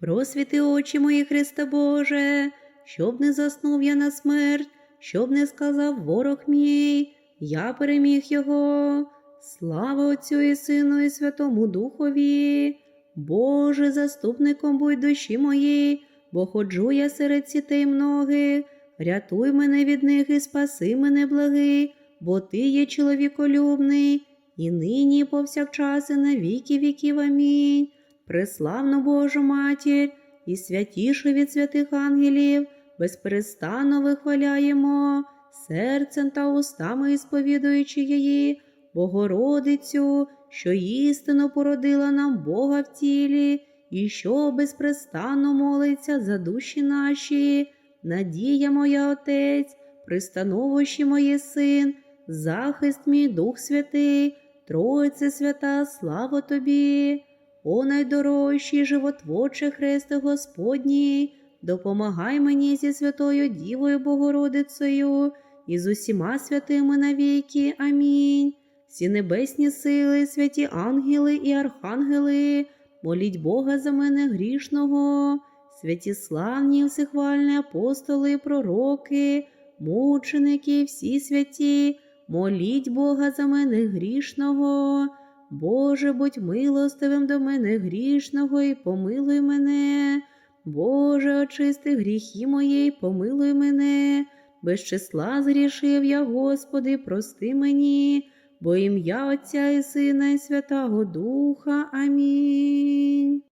Просвіти очі мої, Христе Боже, щоб не заснув я на смерть, щоб не сказав ворог мій, я переміг його. Слава Отцю і Сину, і Святому Духові. Боже, заступником будь душі моїй, бо ходжу я серед сітей многих. Рятуй мене від них і спаси мене, благий, бо ти є чоловіколюбний, і нині, і повсякчас, і на віки віків. Амінь. Преславну Божу матір і святішу від святих ангелів, безперестанно вихваляємо, серцем та устами сповідуючи її, Богородицю, що істину породила нам Бога в тілі, і що безпрестанно молиться за душі наші. Надія моя Отець, пристановище моє син, захист мій Дух Святий, Тройце свята, слава тобі. О найдорожчий животворче Христе Господній, допомагай мені зі Святою Дівою Богородицею і з усіма святими навіки. Амінь. Всі небесні сили, святі ангели і архангели, моліть Бога за мене грішного, святі славні, всехвальні апостоли, пророки, мученики, всі святі, моліть Бога за мене грішного. Боже, будь милостивим до мене грішного і помилуй мене. Боже, очисти гріхи мої, і помилуй мене. Без числа згрішив я, Господи, прости мені, бо ім'я Отця і Сина і Святого Духа. Амінь.